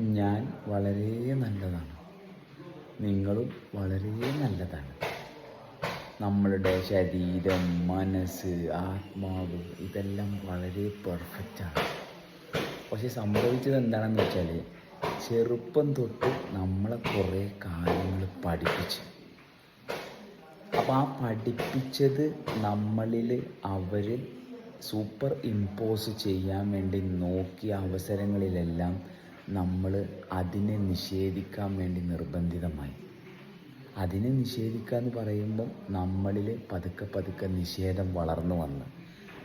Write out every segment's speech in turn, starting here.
ഞാൻ വളരെ നല്ലതാണ്. നിങ്ങളും വളരെ നല്ലതാണ്. നമ്മളുടെ ശരീരം മനസ്സ് ആത്മാവ് ഇതെല്ലാം വളരെ പെർഫെക്റ്റാണ് പക്ഷെ സംഭവിച്ചത് എന്താണെന്ന് വെച്ചാൽ ചെറുപ്പം തൊട്ട് നമ്മളെ കുറേ കാര്യങ്ങൾ പഠിപ്പിച്ചു. അപ്പോൾ ആ പഠിപ്പിച്ചത് നമ്മളിൽ അവർ സൂപ്പർ ഇമ്പോസ് ചെയ്യാൻ വേണ്ടി നോക്കിയ അവസരങ്ങളിലെല്ലാം നമ്മൾ അതിനെ നിഷേധിക്കാൻ വേണ്ടി നിർബന്ധിതമായി. അതിനെ നിഷേധിക്കുക എന്ന് പറയുമ്പം നമ്മളിൽ പതുക്കെ പതുക്കെ നിഷേധം വളർന്നു വന്ന്.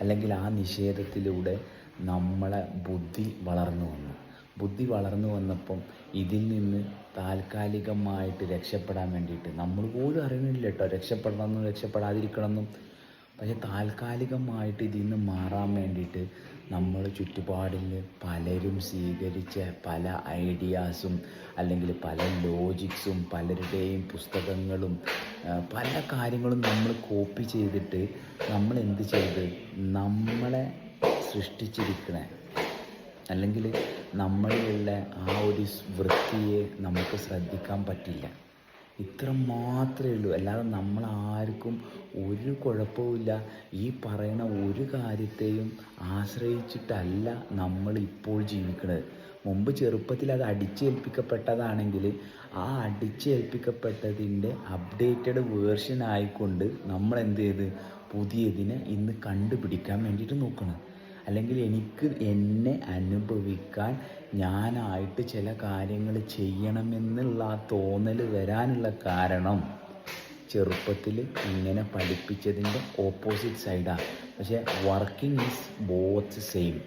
അല്ലെങ്കിൽ ആ നിഷേധത്തിലൂടെ നമ്മളെ ബുദ്ധി വളർന്നു വന്നു. ബുദ്ധി വളർന്നു വന്നപ്പം ഇതിൽ നിന്ന് താൽക്കാലികമായിട്ട് രക്ഷപ്പെടാൻ വേണ്ടിയിട്ട് നമ്മൾ പോലും അറിയുന്നില്ല കേട്ടോ. രക്ഷപ്പെടണമെന്നും രക്ഷപ്പെടാതിരിക്കണമെന്നും പക്ഷെ താൽക്കാലികമായിട്ട് ഇതിൽ നിന്ന് മാറാൻ വേണ്ടിയിട്ട് നമ്മൾ ചുറ്റുപാടിൽ പലരും സ്വീകരിച്ച പല ഐഡിയാസും അല്ലെങ്കിൽ പല ലോജിക്സും പലരുടെയും പുസ്തകങ്ങളും പല കാര്യങ്ങളും നമ്മൾ കോപ്പി ചെയ്തിട്ട് നമ്മൾ എന്ത് ചെയ്ത് നമ്മളെ സൃഷ്ടിച്ചിരിക്കണ. അല്ലെങ്കിൽ നമ്മളിലുള്ള ആ ഒരു വൃത്തിയെ നമുക്ക് ശ്രദ്ധിക്കാൻ പറ്റില്ല. ഇത്ര മാത്രമേ ഉള്ളൂ. അല്ലാതെ നമ്മൾ ആർക്കും ഒരു കുഴപ്പവുമില്ല. ഈ പറയുന്ന ഒരു കാര്യത്തെയും ആശ്രയിച്ചിട്ടല്ല നമ്മൾ ഇപ്പോൾ ജീവിക്കുന്നത് മുമ്പ് ചെറുപ്പത്തിൽ അത് അടിച്ചേൽപ്പിക്കപ്പെട്ടതാണെങ്കിൽ ആ അടിച്ചേൽപ്പിക്കപ്പെട്ടതിന്റെ അപ്ഡേറ്റഡ് വേർഷൻ ആയിക്കൊണ്ട് നമ്മൾ എന്ത് ചെയ്ത്? പുതിയതിനെ ഇന്ന് കണ്ടുപിടിക്കാൻ വേണ്ടിയിട്ട് നോക്കണം. അല്ലെങ്കിൽ എനിക്ക് എന്നെ അനുഭവിക്കാൻ ഞാനായിട്ട് ചില കാര്യങ്ങൾ ചെയ്യണമെന്നുള്ള ആ തോന്നൽ വരാനുള്ള കാരണം ചെറുപ്പത്തിൽ ഇങ്ങനെ പഠിപ്പിച്ചതിന്റെ ഓപ്പോസിറ്റ് സൈഡാണ് പക്ഷേ വർക്കിംഗ് ഈസ് ബോത്ത് സെയിം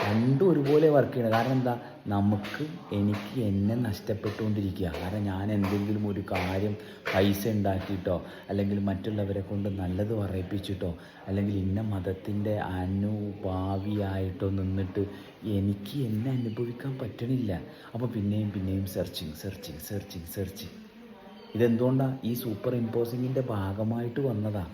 രണ്ടും ഒരുപോലെ വർക്ക് ചെയ്യണം. കാരണം എന്താ? നമുക്ക് എനിക്ക് എന്നെ നഷ്ടപ്പെട്ടുകൊണ്ടിരിക്കുക. കാരണം ഞാൻ എന്തെങ്കിലും ഒരു കാര്യം പൈസ ഉണ്ടാക്കിയിട്ടോ അല്ലെങ്കിൽ മറ്റുള്ളവരെ കൊണ്ട് നല്ലത് പറയിപ്പിച്ചിട്ടോ അല്ലെങ്കിൽ ഇന്ന മതത്തിന്റെ അനുഭാവിയായിട്ടോ നിന്നിട്ട് എനിക്ക് എന്നെ അനുഭവിക്കാൻ പറ്റണില്ല. അപ്പോൾ പിന്നെയും പിന്നെയും സെർച്ചിങ് സെർച്ചിങ് സെർച്ചിങ് സെർച്ചിങ് ഇതെന്തുകൊണ്ടാണ് ഈ സൂപ്പർ ഇമ്പോസിങ്ങിന്റെ ഭാഗമായിട്ട് വന്നതാണ്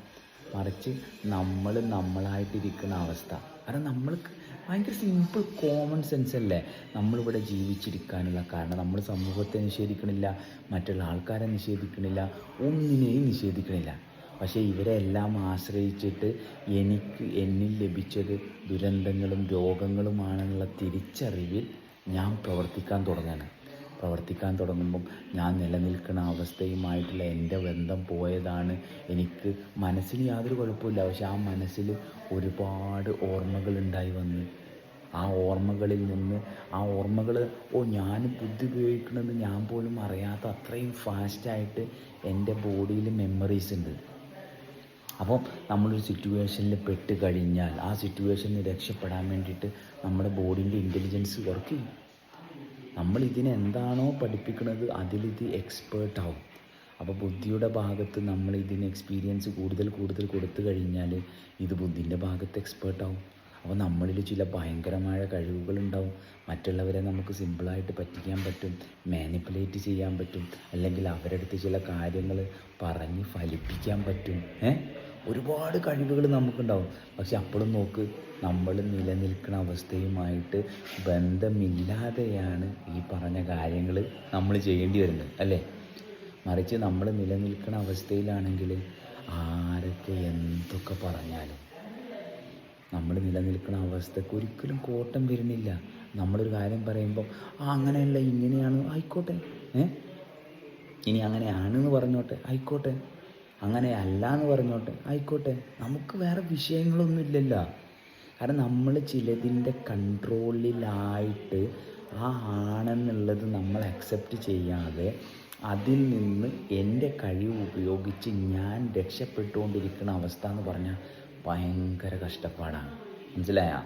മറിച്ച് നമ്മൾ നമ്മളായിട്ടിരിക്കുന്ന അവസ്ഥ. കാരണം നമ്മൾക്ക് ഭയങ്കര സിമ്പിൾ കോമൺ സെൻസ് അല്ലേ? നമ്മളിവിടെ ജീവിച്ചിരിക്കാനുള്ള കാരണം നമ്മൾ സമൂഹത്തെ നിഷേധിക്കണില്ല മറ്റുള്ള ആൾക്കാരെ നിഷേധിക്കണില്ല ഒന്നിനെയും നിഷേധിക്കണില്ല. പക്ഷേ ഇവരെല്ലാം ആശ്രയിച്ചിട്ട് എനിക്ക് എന്നിൽ ലഭിച്ചത് ദുരന്തങ്ങളും രോഗങ്ങളുമാണെന്നുള്ള തിരിച്ചറിവിൽ ഞാൻ പ്രവർത്തിക്കാൻ തുടങ്ങാണ് പ്രവർത്തിക്കാൻ തുടങ്ങുമ്പം ഞാൻ നിലനിൽക്കുന്ന അവസ്ഥയുമായിട്ടുള്ള എന്റെ ബന്ധം പോയതാണ്. എനിക്ക് മനസ്സിന് യാതൊരു കുഴപ്പമില്ല പക്ഷെ ആ മനസ്സിൽ ഒരുപാട് ഓർമ്മകൾ ഉണ്ടായി വന്ന്. ആ ഓർമ്മകളിൽ നിന്ന് ആ ഓർമ്മകൾ ഓ ഞാൻ ബുദ്ധി ഉപയോഗിക്കുന്നത് ഞാൻ പോലും അറിയാത്ത അത്രയും ഫാസ്റ്റായിട്ട് എന്റെ ബോഡിയിൽ മെമ്മറീസ് ഉണ്ട്. അപ്പോൾ നമ്മളൊരു സിറ്റുവേഷനിൽ പെട്ട് കഴിഞ്ഞാൽ ആ സിറ്റുവേഷനിൽ രക്ഷപ്പെടാൻ വേണ്ടിയിട്ട് നമ്മുടെ ബോഡീന്റെ ഇന്റലിജൻസ് വർക്ക് ചെയ്യും. നമ്മൾ ഇതിനെന്താണോ പഠിപ്പിക്കുന്നത് അതിലിത് എക്സ്പേർട്ട് ആവും. അപ്പോൾ ബുദ്ധിയുടെ ഭാഗത്ത് നമ്മൾ ഇതിന് എക്സ്പീരിയൻസ് കൂടുതൽ കൂടുതൽ കൊടുത്തു കഴിഞ്ഞാൽ ഇത് ബുദ്ധിന്റെ ഭാഗത്ത് എക്സ്പേർട്ട് ആവും. അപ്പോൾ നമ്മളിൽ ചില ഭയങ്കരമായ കഴിവുകളുണ്ടാവും. മറ്റുള്ളവരെ നമുക്ക് സിമ്പിളായിട്ട് പറ്റിക്കാൻ പറ്റും മാനിപ്പുലേറ്റ് ചെയ്യാൻ പറ്റും അല്ലെങ്കിൽ അവരെടുത്ത് ചില കാര്യങ്ങൾ പറഞ്ഞ് ഫലിപ്പിക്കാൻ പറ്റും. ഏ? ഒരുപാട് കഴിവുകൾ നമുക്കുണ്ടാവും. പക്ഷെ അപ്പോഴും നോക്ക് നമ്മൾ നിലനിൽക്കുന്ന അവസ്ഥയുമായിട്ട് ബന്ധമില്ലാതെയാണ് ഈ പറഞ്ഞ കാര്യങ്ങൾ നമ്മൾ ചെയ്യേണ്ടി വരുന്നത് അല്ലേ? മറിച്ച് നമ്മൾ നിലനിൽക്കുന്ന അവസ്ഥയിലാണെങ്കിൽ ആരൊക്കെ എന്തൊക്കെ പറഞ്ഞാലും നമ്മൾ നിലനിൽക്കുന്ന അവസ്ഥക്ക് ഒരിക്കലും കോട്ടം വരുന്നില്ല. നമ്മളൊരു കാര്യം പറയുമ്പോൾ ആ അങ്ങനെയല്ല ഇങ്ങനെയാണ് ആയിക്കോട്ടെ ഏ? ഇനി അങ്ങനെയാണെന്ന് പറഞ്ഞോട്ടെ ആയിക്കോട്ടെ. അങ്ങനെ അല്ല എന്ന് പറഞ്ഞോട്ടെ ആയിക്കോട്ടെ നമുക്ക് വേറെ വിഷയങ്ങളൊന്നും ഇല്ലല്ലോ. കാരണം നമ്മൾ ചിലതിന്റെ കൺട്രോളിലായിട്ട് ആ ആണെന്നുള്ളത് നമ്മൾ അക്സെപ്റ്റ് ചെയ്യാതെ അതിൽ നിന്ന് എന്റെ കഴിവ് ഉപയോഗിച്ച് ഞാൻ രക്ഷപ്പെട്ടുകൊണ്ടിരിക്കുന്ന അവസ്ഥ എന്ന് പറഞ്ഞാൽ ഭയങ്കര കഷ്ടപ്പാടാണ്. മനസ്സിലായ?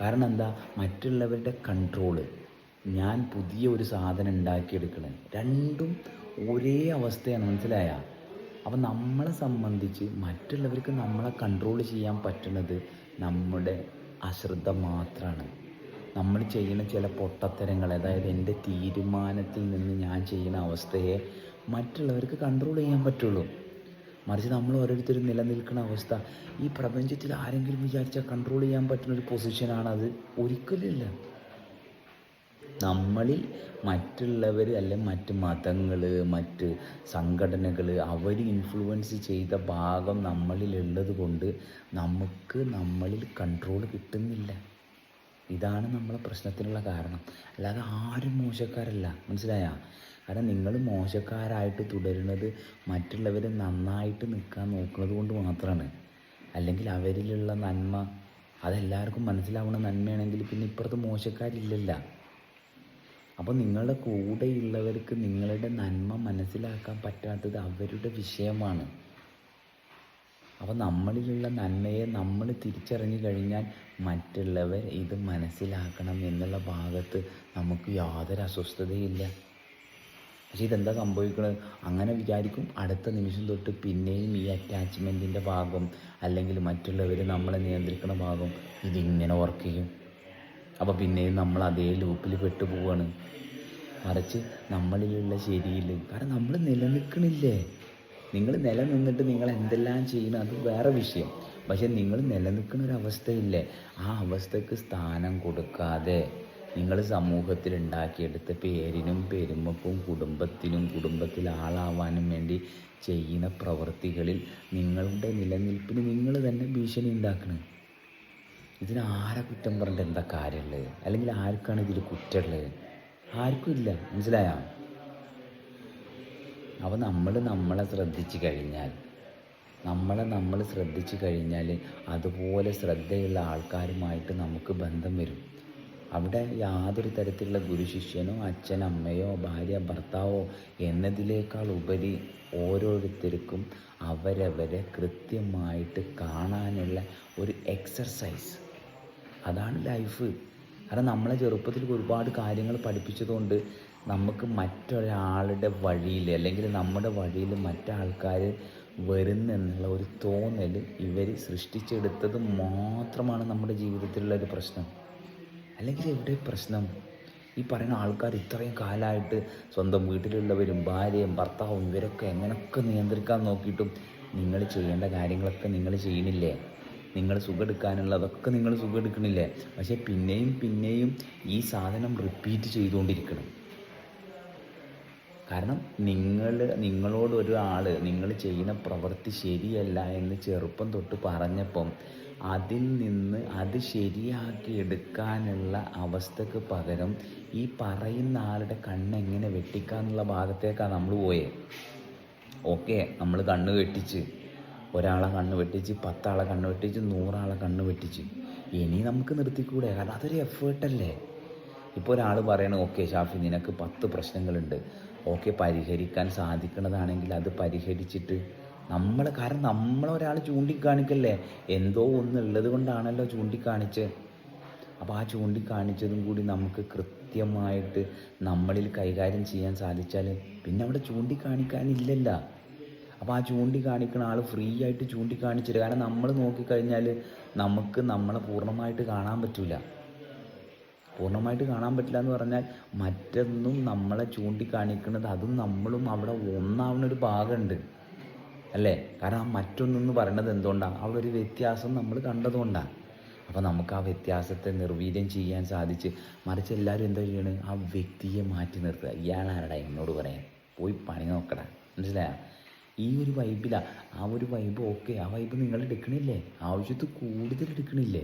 കാരണം എന്താ? മറ്റുള്ളവരുടെ കൺട്രോൾ. ഞാൻ പുതിയ ഒരു സാധനം ഉണ്ടാക്കിയെടുക്കണേ. രണ്ടും ഒരേ അവസ്ഥയാണ്. മനസ്സിലായ? അപ്പം നമ്മളെ സംബന്ധിച്ച് മറ്റുള്ളവർക്ക് നമ്മളെ കൺട്രോൾ ചെയ്യാൻ പറ്റുന്നത് നമ്മുടെ അശ്രദ്ധ മാത്രമാണ് നമ്മൾ ചെയ്യുന്ന ചില പൊട്ടത്തരങ്ങൾ അതായത് എന്റെ തീരുമാനത്തിൽ നിന്ന് ഞാൻ ചെയ്യുന്ന അവസ്ഥയെ മറ്റുള്ളവർക്ക് കൺട്രോൾ ചെയ്യാൻ പറ്റുള്ളൂ. മറിച്ച് നമ്മൾ ഓരോരുത്തരും നിലനിൽക്കുന്ന അവസ്ഥ ഈ പ്രപഞ്ചത്തിൽ ആരെങ്കിലും വിചാരിച്ചാൽ കൺട്രോൾ ചെയ്യാൻ പറ്റുന്ന ഒരു പൊസിഷനാണ് അത്. ഒരിക്കലുമില്ല നമ്മളിൽ മറ്റുള്ളവർ അല്ലെ മറ്റ് മതങ്ങൾ മറ്റ് സംഘടനകൾ അവർ ഇൻഫ്ലുവൻസ് ചെയ്ത ഭാഗം നമ്മളിലുള്ളത് കൊണ്ട് നമുക്ക് നമ്മളിൽ കൺട്രോൾ കിട്ടുന്നില്ല. ഇതാണ് നമ്മളെ പ്രശ്നത്തിനുള്ള കാരണം. അല്ലാതെ ആരും മോശക്കാരല്ല. മനസ്സിലായ? കാരണം നിങ്ങൾ മോശക്കാരായിട്ട് തുടരുന്നത് മറ്റുള്ളവർ നന്നായിട്ട് നിൽക്കാൻ നോക്കുന്നത് കൊണ്ട് മാത്രമാണ് അല്ലെങ്കിൽ അവരിലുള്ള നന്മ അതെല്ലാവർക്കും മനസ്സിലാവുന്ന നന്മയാണെങ്കിൽ പിന്നെ ഇപ്പുറത്ത് മോശക്കാരില്ലല്ല. അപ്പോൾ നിങ്ങളുടെ കൂടെയുള്ളവർക്ക് നിങ്ങളുടെ നന്മ മനസ്സിലാക്കാൻ പറ്റാത്തത് അവരുടെ വിഷയമാണ്. അപ്പോൾ നമ്മളിലുള്ള നന്മയെ നമ്മൾ തിരിച്ചറിഞ്ഞു കഴിഞ്ഞാൽ മറ്റുള്ളവർ ഇത് മനസ്സിലാക്കണം എന്നുള്ള ഭാഗത്ത് നമുക്ക് യാതൊരു അസ്വസ്ഥതയില്ല. പക്ഷേ ഇതെന്താ സംഭവിക്കുന്നത് അങ്ങനെ വിചാരിക്കും അടുത്ത നിമിഷം തൊട്ട് പിന്നെയും ഈ അറ്റാച്ച്മെന്റിന്റെ ഭാഗം അല്ലെങ്കിൽ മറ്റുള്ളവർ നമ്മളെ നിയന്ത്രിക്കുന്ന ഭാഗം ഇതിങ്ങനെ വർക്ക് ചെയ്യും. അപ്പോൾ പിന്നെയും നമ്മൾ അതേ ലൂപ്പിൽ പെട്ടുപോവാണ്. മറിച്ച് നമ്മളിലുള്ള ശരിയില്ല. കാരണം നമ്മൾ നിലനിൽക്കണില്ലേ? നിങ്ങൾ നിലനിന്നിട്ട് നിങ്ങൾ എന്തെല്ലാം ചെയ്യണം അത് വേറെ വിഷയം. പക്ഷെ നിങ്ങൾ നിലനിൽക്കുന്ന ഒരു അവസ്ഥയില്ലേ? ആ അവസ്ഥക്ക് സ്ഥാനം കൊടുക്കാതെ നിങ്ങൾ സമൂഹത്തിൽ ഉണ്ടാക്കിയെടുത്ത പേരിനും പെരുമക്കും കുടുംബത്തിനും കുടുംബത്തിൽ ആളാവാനും വേണ്ടി ചെയ്യുന്ന പ്രവൃത്തികളിൽ നിങ്ങളുടെ നിലനിൽപ്പിന് നിങ്ങൾ തന്നെ ഭീഷണി ഉണ്ടാക്കണം. ഇതിന് ആരെ കുറ്റം പറഞ്ഞിട്ട് എന്താ കാര്യമുള്ളത്? അല്ലെങ്കിൽ ആർക്കാണ് ഇതിൽ കുറ്റമുള്ളത്? ആർക്കും ഇല്ല. മനസ്സിലായോ? അപ്പോൾ നമ്മൾ നമ്മളെ ശ്രദ്ധിച്ചു കഴിഞ്ഞാൽ നമ്മളെ നമ്മൾ ശ്രദ്ധിച്ചു കഴിഞ്ഞാൽ അതുപോലെ ശ്രദ്ധയുള്ള ആൾക്കാരുമായിട്ട് നമുക്ക് ബന്ധം വരും. അവിടെ യാതൊരു തരത്തിലുള്ള ഗുരുശിഷ്യനോ അച്ഛനമ്മയോ ഭാര്യ ഭർത്താവോ എന്നതിനേക്കാൾ ഉപരി ഓരോരുത്തർക്കും അവരവരെ കൃത്യമായിട്ട് കാണാനുള്ള ഒരു എക്സർസൈസ് അതാണ് ലൈഫ് കാരണം നമ്മളെ ചെറുപ്പത്തിൽ ഒരുപാട് കാര്യങ്ങൾ പഠിപ്പിച്ചതുകൊണ്ട് നമുക്ക് മറ്റൊരാളുടെ വഴിയിൽ അല്ലെങ്കിൽ നമ്മുടെ വഴിയിൽ മറ്റാൾക്കാർ വരുന്നെന്നുള്ള ഒരു തോന്നൽ ഇവർ സൃഷ്ടിച്ചെടുത്തത് മാത്രമാണ് നമ്മുടെ ജീവിതത്തിലുള്ള ഒരു പ്രശ്നം. അല്ലെങ്കിൽ എവിടെ പ്രശ്നം? ഈ പറയുന്ന ആൾക്കാർ ഇത്രയും കാലമായിട്ട് സ്വന്തം വീട്ടിലുള്ളവരും ഭാര്യയും ഭർത്താവും ഇവരൊക്കെ എങ്ങനെയൊക്കെ നിയന്ത്രിക്കാൻ നോക്കിയിട്ടും നിങ്ങൾ ചെയ്യേണ്ട കാര്യങ്ങളൊക്കെ നിങ്ങൾ ചെയ്യണില്ലേ? നിങ്ങൾ സുഖം എടുക്കാനുള്ളതൊക്കെ നിങ്ങൾ സുഖം എടുക്കണില്ലേ പക്ഷേ പിന്നെയും പിന്നെയും ഈ സാധനം റിപ്പീറ്റ് ചെയ്തുകൊണ്ടിരിക്കണം. കാരണം നിങ്ങൾ നിങ്ങളോട് ഒരാൾ നിങ്ങൾ ചെയ്യുന്ന പ്രവൃത്തി ശരിയല്ല എന്ന് ചെറുപ്പം തൊട്ട് പറഞ്ഞപ്പം അതിൽ നിന്ന് അത് ശരിയാക്കി എടുക്കാനുള്ള അവസ്ഥക്ക് പകരം ഈ പറയുന്ന ആളുടെ കണ്ണ് എങ്ങനെ വെട്ടിക്കാന്നുള്ള ഭാഗത്തേക്കാണ് നമ്മൾ പോയേ. ഓക്കെ നമ്മൾ കണ്ണ് വെട്ടിച്ച്. ഒരാളെ കണ്ണ് വെട്ടിച്ച് പത്താളെ കണ്ണ് വെട്ടിച്ച് നൂറാളെ കണ്ണ് വെട്ടിച്ച്. ഇനി നമുക്ക് നിർത്തിക്കൂടെ? കാരണം അതൊരു എഫേർട്ടല്ലേ ഇപ്പോൾ ഒരാൾ പറയണത് ഓക്കെ ഷാഫി നിനക്ക് പത്ത് പ്രശ്നങ്ങളുണ്ട്. ഓക്കെ പരിഹരിക്കാൻ സാധിക്കുന്നതാണെങ്കിൽ അത് പരിഹരിച്ചിട്ട് നമ്മൾ കാരണം നമ്മളൊരാൾ ചൂണ്ടിക്കാണിക്കല്ലേ? എന്തോ ഒന്നുള്ളത് കൊണ്ടാണല്ലോ ചൂണ്ടിക്കാണിച്ച്. അപ്പോൾ ആ ചൂണ്ടിക്കാണിച്ചതും കൂടി നമുക്ക് കൃത്യമായിട്ട് നമ്മളിൽ കൈകാര്യം ചെയ്യാൻ സാധിച്ചാൽ പിന്നെ അവിടെ ചൂണ്ടിക്കാണിക്കാനില്ലല്ല. അപ്പോൾ ആ ചൂണ്ടിക്കാണിക്കുന്ന ആൾ ഫ്രീ ആയിട്ട് ചൂണ്ടിക്കാണിച്ചിട്ട് കാരണം നമ്മൾ നോക്കിക്കഴിഞ്ഞാൽ നമുക്ക് നമ്മളെ പൂർണമായിട്ട് കാണാൻ പറ്റില്ല പൂർണമായിട്ട് കാണാൻ പറ്റില്ല എന്ന് പറഞ്ഞാൽ മറ്റൊന്നും നമ്മളെ ചൂണ്ടിക്കാണിക്കുന്നത് അതും നമ്മളും അവിടെ ഒന്നാവുന്ന ഒരു ഭാഗമുണ്ട് അല്ലേ? കാരണം ആ മറ്റൊന്നെന്ന് പറയുന്നത് എന്തുകൊണ്ടാണ് അവിടെ ഒരു വ്യത്യാസം നമ്മൾ കണ്ടതുകൊണ്ടാണ് അപ്പോൾ നമുക്ക് ആ വ്യത്യാസത്തെ നിർവീര്യം ചെയ്യാൻ സാധിച്ച് മറിച്ച് എല്ലാവരും എന്താ ചെയ്യണത് ആ വ്യക്തിയെ മാറ്റി നിർത്തുക. ഇയാളാരടാ എന്നോട് പറയാൻ? പോയി പണി നോക്കടാ. മനസ്സിലായ? ഈ ഒരു വൈബിലാണ് ആ ഒരു വൈബ് ഓക്കെ. ആ വൈബ് നിങ്ങൾ എടുക്കണില്ലേ? ആവശ്യത്തിൽ കൂടുതൽ എടുക്കണില്ലേ?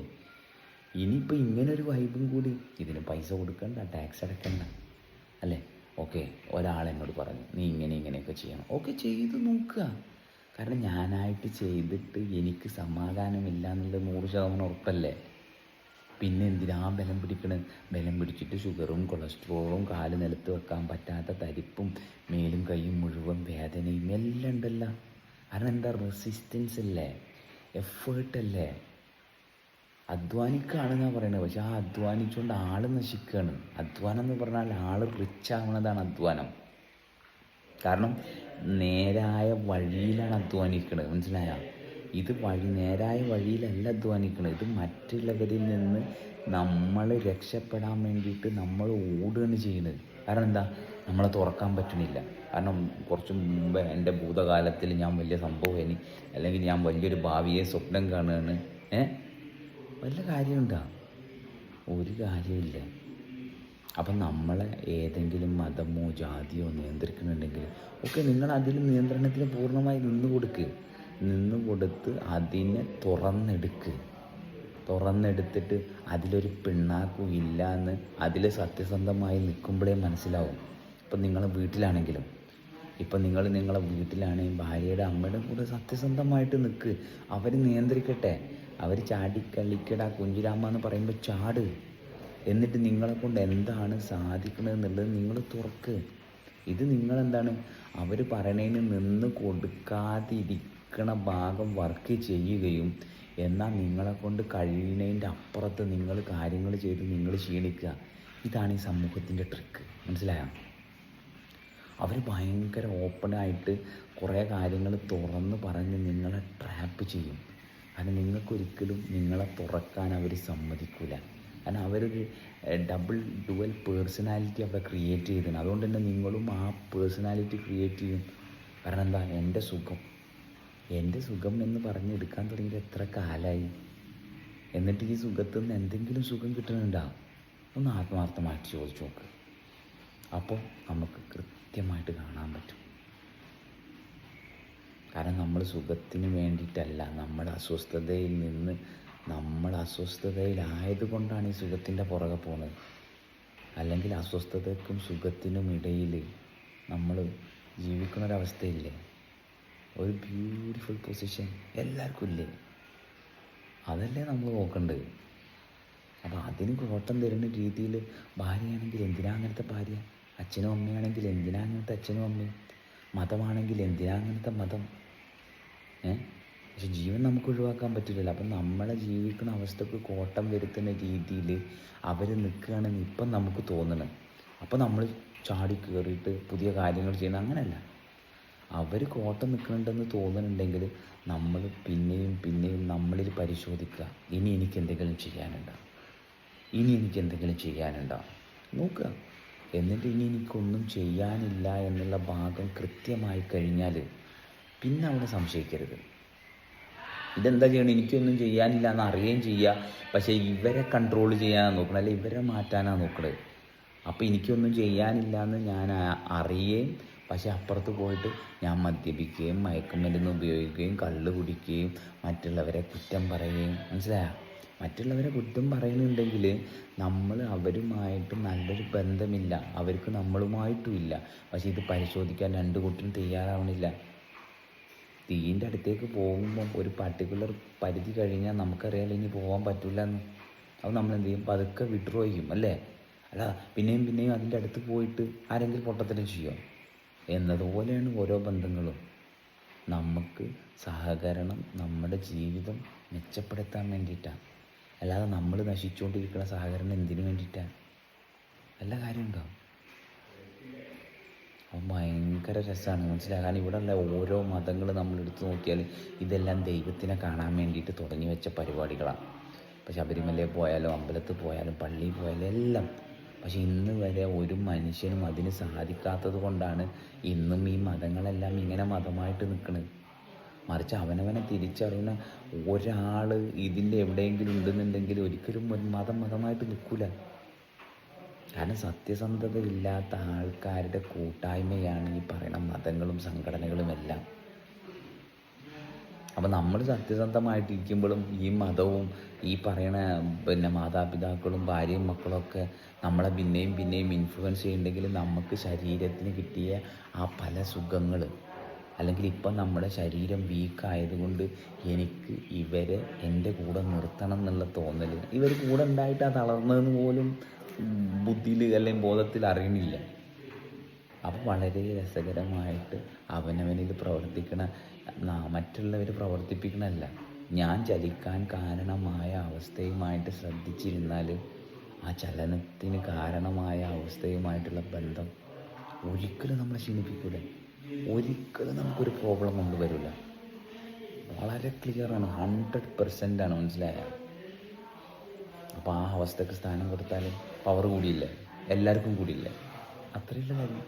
ഇനിയിപ്പോൾ ഇങ്ങനെ ഒരു വൈബും കൂടി ഇതിന് പൈസ കൊടുക്കണ്ട ടാക്സ് അടക്കണ്ട. അല്ലേ? ഓക്കെ. ഒരാൾ എന്നോട് പറഞ്ഞു നീ ഇങ്ങനെ ഇങ്ങനെയൊക്കെ ചെയ്യണം. ഓക്കെ ചെയ്ത് നോക്കുക. കാരണം ഞാനായിട്ട് ചെയ്തിട്ട് എനിക്ക് സമാധാനമില്ല എന്നുള്ളത് നൂറ് ശതമാനം ഉറപ്പല്ലേ? പിന്നെ എന്തിനാ ബലം പിടിക്കണത് ബലം പിടിച്ചിട്ട് ഷുഗറും കൊളസ്ട്രോളും കാൽ നിലത്ത് വെക്കാൻ പറ്റാത്ത തരിപ്പും മേലും കൈയും മുഴുവൻ വേദനയും എല്ലാം ഉണ്ടല്ലോ. കാരണം എന്താ? റെസിസ്റ്റൻസ് അല്ലേ? എഫേർട്ടല്ലേ അധ്വാനിക്കുകയാണെന്നാണ് പറയുന്നത് പക്ഷെ ആ അധ്വാനിച്ചുകൊണ്ട് ആൾ നശിക്കുകയാണ്. അധ്വാനം എന്ന് പറഞ്ഞാൽ ആൾ റിച്ച് ആവണതാണ് അധ്വാനം. കാരണം നേരായ വഴിയിലാണ് അധ്വാനിക്കുന്നത് മനസ്സിലായ? ഇത് വഴി നേരായ വഴിയിലല്ല അധ്വാനിക്കണം. ഇത് മറ്റുള്ളവരിൽ നിന്ന് നമ്മൾ രക്ഷപ്പെടാൻ വേണ്ടിയിട്ട് നമ്മൾ ഓടുകയാണ് ചെയ്യുന്നത്. കാരണം എന്താ? നമ്മളെ തുറക്കാൻ പറ്റണില്ല. കാരണം കുറച്ച് മുമ്പ് എന്റെ ഭൂതകാലത്തിൽ ഞാൻ വലിയ സംഭവം അല്ലെങ്കിൽ ഞാൻ വലിയൊരു ഭാവിയെ സ്വപ്നം കാണുകയാണ്. ഏ? വല്ല കാര്യമുണ്ടോ? ഒരു കാര്യമില്ല അപ്പം നമ്മളെ ഏതെങ്കിലും മതമോ ജാതിയോ നിയന്ത്രിക്കുന്നുണ്ടെങ്കിൽ ഒക്കെ നിങ്ങൾ അതിൽ നിയന്ത്രണത്തിന് പൂർണമായി നിന്ന് കൊടുക്ക് നിന്ന് കൊടുത്ത് അതിനെ തുറന്നെടുക്ക്. തുറന്നെടുത്തിട്ട് അതിലൊരു പിണ്ണാക്കും ഇല്ല എന്ന് അതിൽ സത്യസന്ധമായി നിൽക്കുമ്പോഴേ മനസ്സിലാവും. ഇപ്പം നിങ്ങളെ വീട്ടിലാണെങ്കിലും ഇപ്പം നിങ്ങൾ നിങ്ങളെ വീട്ടിലാണെങ്കിൽ ഭാര്യയുടെ അമ്മയുടെ കൂടെ സത്യസന്ധമായിട്ട് നിൽക്ക് അവർ നിയന്ത്രിക്കട്ടെ. അവർ ചാടിക്കളിക്കട കുഞ്ചിരാമ്മ എന്ന് പറയുമ്പോൾ ചാട്. എന്നിട്ട് നിങ്ങളെ കൊണ്ട് എന്താണ് സാധിക്കുന്നത് എന്നുള്ളത് നിങ്ങൾ തുറക്ക്. ഇത് നിങ്ങളെന്താണ്? അവർ പറയണതിന് നിന്ന് കൊടുക്കാതിരിക്കണ ഭാഗം വർക്ക് ചെയ്യുകയും എന്നാൽ നിങ്ങളെ കൊണ്ട് കഴിയുന്നതിന്റെ അപ്പുറത്ത് നിങ്ങൾ കാര്യങ്ങൾ ചെയ്ത് നിങ്ങൾ ക്ഷീണിക്കുക. ഇതാണ് ഈ സമൂഹത്തിന്റെ ട്രിക്ക് മനസ്സിലായോ? അവർ ഭയങ്കര ഓപ്പണായിട്ട് കുറേ കാര്യങ്ങൾ തുറന്ന് പറഞ്ഞ് നിങ്ങളെ ട്രാപ്പ് ചെയ്യും. കാരണം നിങ്ങൾക്കൊരിക്കലും നിങ്ങളെ തുറക്കാൻ അവർ സമ്മതിക്കില്ല കാരണം അവരൊരു ഡബിൾ ഡുവൽ പേഴ്സണാലിറ്റി അവിടെ ക്രിയേറ്റ് ചെയ്തിട്ടുണ്ട് അതുകൊണ്ട് തന്നെ നിങ്ങളും ആ പേഴ്സണാലിറ്റി ക്രിയേറ്റ് ചെയ്യും. കാരണം എന്താ? എന്റെ സുഖം. എന്റെ സുഖം എന്ന് പറഞ്ഞെടുക്കാൻ തുടങ്ങിയിട്ട് എത്ര കാലമായി എന്നിട്ട് ഈ സുഖത്തു നിന്ന് എന്തെങ്കിലും സുഖം കിട്ടുന്നുണ്ടോ? ഒന്ന് ആത്മാർത്ഥമായിട്ട് ചോദിച്ചു നോക്ക്. അപ്പോൾ നമുക്ക് കൃത്യമായിട്ട് കാണാൻ പറ്റും. കാരണം നമ്മൾ സുഖത്തിന് വേണ്ടിയിട്ടല്ല നമ്മുടെ അസ്വസ്ഥതയിൽ നിന്ന് നമ്മൾ അസ്വസ്ഥതയിലായതുകൊണ്ടാണ് ഈ സുഖത്തിന്റെ പുറകെ പോകുന്നത്. അല്ലെങ്കിൽ അസ്വസ്ഥതക്കും സുഖത്തിനും ഇടയിൽ നമ്മൾ ജീവിക്കുന്നൊരവസ്ഥയില്ലേ ഒരു ബ്യൂട്ടിഫുൾ പൊസിഷൻ എല്ലാവർക്കും ഇല്ലേ? അതല്ലേ നമ്മൾ നോക്കേണ്ടത്? അപ്പോൾ അതിന് കോട്ടം തരുന്ന രീതിയിൽ ഭാര്യയാണെങ്കിൽ എന്തിനാ അങ്ങനത്തെ ഭാര്യ? അച്ഛനും അമ്മയാണെങ്കിൽ എന്തിനാ അങ്ങനത്തെ അച്ഛനും അമ്മയും? മതമാണെങ്കിൽ എന്തിനാ അങ്ങനത്തെ മതം? ഏ? പക്ഷെ ജീവൻ നമുക്ക് ഒഴിവാക്കാൻ പറ്റില്ലല്ലോ. അപ്പം നമ്മളെ ജീവിക്കുന്ന അവസ്ഥക്ക് കോട്ടം വരുത്തുന്ന രീതിയിൽ അവർ നിൽക്കുകയാണെന്ന് ഇപ്പം നമുക്ക് തോന്നണം. അപ്പം നമ്മൾ ചാടി കയറിയിട്ട് പുതിയ കാര്യങ്ങൾ ചെയ്യുന്ന അങ്ങനെയല്ല. അവർ കോട്ടം നിൽക്കുന്നുണ്ടെന്ന് തോന്നുന്നുണ്ടെങ്കിൽ നമ്മൾ പിന്നെയും പിന്നെയും നമ്മളിൽ പരിശോധിക്കുക. ഇനി എനിക്ക് എന്തെങ്കിലും ചെയ്യാനുണ്ടോ? ഇനി എനിക്ക് എന്തെങ്കിലും ചെയ്യാനുണ്ടോ? നോക്കുക. എന്നിട്ട് ഇനി എനിക്കൊന്നും ചെയ്യാനില്ല എന്നുള്ള ഭാഗം കൃത്യമായി കഴിഞ്ഞാൽ പിന്നെ അവിടെ സംശയിക്കരുത്. ഇതെന്താ ചെയ്യണം? എനിക്കൊന്നും ചെയ്യാനില്ല എന്ന് അറിയുകയും ചെയ്യുക പക്ഷേ ഇവരെ കൺട്രോൾ ചെയ്യാനാണ് നോക്കണം. അല്ലെങ്കിൽ ഇവരെ മാറ്റാനാണ് നോക്കണത് അപ്പോൾ എനിക്കൊന്നും ചെയ്യാനില്ല എന്ന് ഞാൻ അറിയുകയും പക്ഷേ അപ്പുറത്ത് പോയിട്ട് ഞാൻ മദ്യപിക്കുകയും മയക്കുമരുന്ന് ഉപയോഗിക്കുകയും കള്ള് കുടിക്കുകയും മറ്റുള്ളവരെ കുറ്റം പറയുകയും മനസ്സിലായോ? മറ്റുള്ളവരെ കുറ്റം പറയുന്നുണ്ടെങ്കിൽ നമ്മൾ അവരുമായിട്ട് നല്ലൊരു ബന്ധമില്ല അവർക്ക് നമ്മളുമായിട്ടും ഇല്ല പക്ഷേ ഇത് പരിശോധിക്കാൻ രണ്ട് കുട്ടിയും തയ്യാറാവണില്ല. തീന്റെ അടുത്തേക്ക് പോകുമ്പം ഒരു പർട്ടിക്കുലർ പരിധി കഴിഞ്ഞാൽ നമുക്കറിയാലോ ഇനി പോകാൻ പറ്റില്ല എന്ന് അപ്പോൾ നമ്മൾ എന്ത് ചെയ്യും പതുക്കെ ചെയ്യും അല്ലേ? അല്ല പിന്നെയും പിന്നെയും അതിന്റെ അടുത്ത് പോയിട്ട് ആരെങ്കിലും പൊട്ടത്തരം ചെയ്യോ എന്നതുപോലെയാണ് ഓരോ ബന്ധങ്ങളും. നമുക്ക് സഹകരണം നമ്മുടെ ജീവിതം മെച്ചപ്പെടുത്താൻ വേണ്ടിയിട്ടാണ് അല്ലാതെ നമ്മൾ നശിച്ചുകൊണ്ടിരിക്കുന്ന സഹകരണം എന്തിനു വേണ്ടിയിട്ടാണ് എല്ലാ കാര്യം ഉണ്ടാവും അപ്പം ഭയങ്കര രസമാണ് മനസ്സിലാകാൻ ഉള്ള ഓരോ മതങ്ങൾ നമ്മൾ എടുത്തു നോക്കിയാൽ ഇതെല്ലാം ദൈവത്തിനെ കാണാൻ വേണ്ടിയിട്ട് തുടങ്ങി വെച്ച പരിപാടികളാണ് ഇപ്പോൾ ശബരിമലയിൽ പോയാലും അമ്പലത്തിൽ പോയാലും പള്ളിയിൽ പോയാലും എല്ലാം പക്ഷെ ഇന്ന് വരെ ഒരു മനുഷ്യനും അതിന് സാധിക്കാത്തത് കൊണ്ടാണ് ഇന്നും ഈ മതങ്ങളെല്ലാം ഇങ്ങനെ മതമായിട്ട് നിൽക്കുന്നത് മറിച്ച് അവനവനെ തിരിച്ചറിയുന്ന ഒരാൾ ഇതിന്റെ എവിടെയെങ്കിലും ഉണ്ടെന്നുണ്ടെങ്കിൽ ഒരിക്കലും ഒരു മതം മതമായിട്ട് നിൽക്കില്ല കാരണം സത്യസന്ധത ഇല്ലാത്ത ആൾക്കാരുടെ കൂട്ടായ്മയാണ് ഈ പറയുന്ന മതങ്ങളും സംഘടനകളും എല്ലാം. അപ്പം നമ്മൾ സത്യസന്ധമായിട്ടിരിക്കുമ്പോഴും ഈ മതവും ഈ പറയണ പിന്നെ മാതാപിതാക്കളും ഭാര്യയും മക്കളൊക്കെ നമ്മളെ പിന്നെയും പിന്നെയും ഇൻഫ്ലുവൻസ് ചെയ്യുന്നുണ്ടെങ്കിൽ നമുക്ക് ശരീരത്തിന് കിട്ടിയ ആ പല സുഖങ്ങൾ അല്ലെങ്കിൽ ഇപ്പം നമ്മുടെ ശരീരം വീക്കായതുകൊണ്ട് എനിക്ക് ഇവരെ എന്റെ കൂടെ നിർത്തണം എന്നുള്ള തോന്നൽ ഇവർ കൂടെ ഉണ്ടായിട്ട് ആ തളർന്നതെന്ന് പോലും ബുദ്ധിയിൽ അല്ലെങ്കിൽ ബോധത്തിൽ അറിയണില്ല. അപ്പോൾ വളരെ രസകരമായിട്ട് അവനവനിൽ പ്രവർത്തിക്കണ മറ്റുള്ളവർ പ്രവർത്തിപ്പിക്കണമല്ല ഞാൻ ചലിക്കാൻ കാരണമായ അവസ്ഥയുമായിട്ട് ശ്രദ്ധിച്ചിരുന്നാൽ ആ ചലനത്തിന് കാരണമായ അവസ്ഥയുമായിട്ടുള്ള ബന്ധം ഒരിക്കലും നമ്മളെ ക്ഷീണിപ്പിക്കൂല. ഒരിക്കലും നമുക്കൊരു പ്രോബ്ലം കൊണ്ടുവരില്ല വളരെ ക്ലിയറാണ് ഹൺഡ്രഡ് പെർസെന്റ് ആണ് മനസ്സിലായ? അപ്പോൾ ആ അവസ്ഥക്ക് സ്ഥാനം കൊടുത്താൽ പവർ കൂടിയില്ല? എല്ലാവർക്കും കൂടിയില്ല? അത്രയുള്ള കാര്യം.